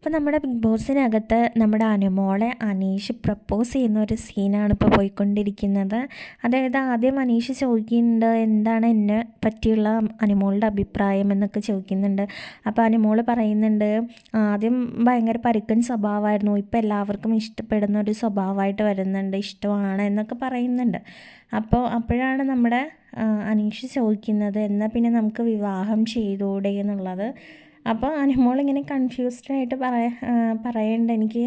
അപ്പോൾ നമ്മുടെ ബിഗ് ബോസിനകത്ത് നമ്മുടെ അനുമോളെ അനീഷ് പ്രപ്പോസ് ചെയ്യുന്ന ഒരു സീനാണ് ഇപ്പോൾ പോയിക്കൊണ്ടിരിക്കുന്നത്. അതായത് ആദ്യം അനീഷ് ചോദിക്കുന്നുണ്ട് എന്താണ് എന്നെ പറ്റിയുള്ള അനുമോളുടെ അഭിപ്രായം എന്നൊക്കെ ചോദിക്കുന്നുണ്ട്. അപ്പോൾ അനുമോൾ പറയുന്നുണ്ട് ആദ്യം ഭയങ്കര പരുക്കൻ സ്വഭാവമായിരുന്നു. ഇപ്പോൾ എല്ലാവർക്കും ഇഷ്ടപ്പെടുന്ന ഒരു സ്വഭാവമായിട്ട് വരുന്നുണ്ട്. ഇഷ്ടമാണ് എന്നൊക്കെ പറയുന്നുണ്ട്. അപ്പോൾ അപ്പോഴാണ് നമ്മുടെ അനീഷ് ചോദിക്കുന്നത് എന്നാൽ പിന്നെ നമുക്ക് വിവാഹം ചെയ്തൂടെ എന്നുള്ളത്. അപ്പോൾ അനുമോൾ ഇങ്ങനെ കൺഫ്യൂസ്ഡ് ആയിട്ട് പറയ പറയുന്നുണ്ട് എനിക്ക്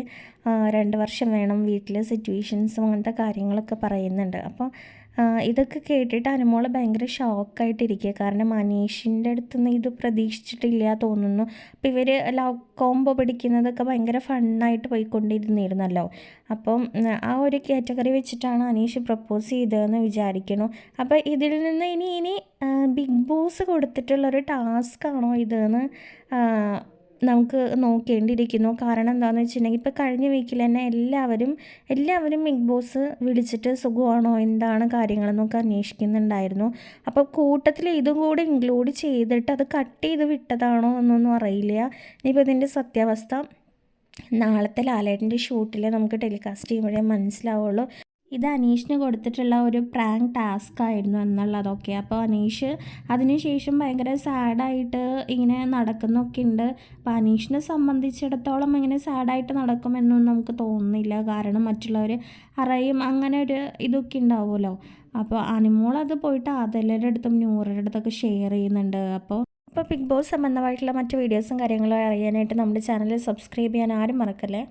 രണ്ട് വർഷം വേണം വീട്ടിലെ സിറ്റുവേഷൻസും അങ്ങനത്തെ കാര്യങ്ങളൊക്കെ പറയുന്നുണ്ട്. അപ്പോൾ ഇതൊക്കെ കേട്ടിട്ട് അനുമോൾ ഭയങ്കര ഷോക്കായിട്ടിരിക്കുക കാരണം മനീഷിന്റെ അടുത്ത് നിന്ന് ഇത് പ്രതീക്ഷിച്ചിട്ടില്ല തോന്നുന്നു. അപ്പോൾ ഇവർ ലവ് കോംബോ പിടിക്കുന്നതൊക്കെ ഭയങ്കര ഫണ്ണായിട്ട് പോയിക്കൊണ്ടിരുന്നിരുന്നല്ലോ. അപ്പം ആ ഒരു കാറ്റഗറി വെച്ചിട്ടാണ് അനീഷ് പ്രപ്പോസ് ചെയ്തതെന്ന് വിചാരിക്കണു അപ്പോൾ ഇതിൽ നിന്ന് ഇനി ഇനി ബിഗ് ബോസ് കൊടുത്തിട്ടുള്ളൊരു ടാസ്ക് ആണോ ഇതെന്ന് നമുക്ക് നോക്കേണ്ടിയിരിക്കുന്നു. കാരണം എന്താണെന്ന് വെച്ചിട്ടുണ്ടെങ്കിൽ ഇപ്പോൾ കഴിഞ്ഞ വീക്കിൽ തന്നെ എല്ലാവരും എല്ലാവരും ബിഗ് ബോസ് വിളിച്ചിട്ട് സുഖമാണോ? എന്താണ് കാര്യങ്ങളെന്നൊക്കെ അന്വേഷിക്കുന്നുണ്ടായിരുന്നു. അപ്പോൾ കൂട്ടത്തിൽ ഇതും കൂടി ഇൻക്ലൂഡ് ചെയ്തിട്ട് അത് കട്ട് ചെയ്ത് വിട്ടതാണോ എന്നൊന്നും അറിയില്ല. ഇനിയിപ്പോൾ ഇതിന്റെ സത്യാവസ്ഥ നാളത്തെ ലാലേട്ടന്റെ ഷൂട്ടിൽ നമുക്ക് ടെലികാസ്റ്റ് ചെയ്യുമ്പോഴേ മനസ്സിലാവുള്ളൂ. ഇത് അനീഷിന് കൊടുത്തിട്ടുള്ള ഒരു പ്രാങ്ക് ടാസ്ക് ആയിരുന്നു എന്നുള്ളതൊക്കെ. അപ്പോൾ അനീഷ് അതിനുശേഷം ഭയങ്കര സാഡായിട്ട് ഇങ്ങനെ നടക്കുന്നൊക്കെ ഉണ്ട്. അപ്പോൾ അനീഷിനെ സംബന്ധിച്ചിടത്തോളം ഇങ്ങനെ സാഡായിട്ട് നടക്കുമെന്നൊന്നും നമുക്ക് തോന്നുന്നില്ല. കാരണം മറ്റുള്ളവർ അറിയും അങ്ങനെ ഒരു ഇതൊക്കെ ഉണ്ടാവുമല്ലോ. അപ്പോൾ അനുമോൾ അത് പോയിട്ട് ആദലരുടെ അടുത്തും നൂറുടെ അടുത്തൊക്കെ ഷെയർ ചെയ്യുന്നുണ്ട്. അപ്പോൾ അപ്പോൾ ബിഗ് ബോസ് സംബന്ധമായിട്ടുള്ള മറ്റ് വീഡിയോസും കാര്യങ്ങളും അറിയാനായിട്ട് നമ്മുടെ ചാനൽ സബ്സ്ക്രൈബ് ചെയ്യാൻ ആരും മറക്കല്ലേ?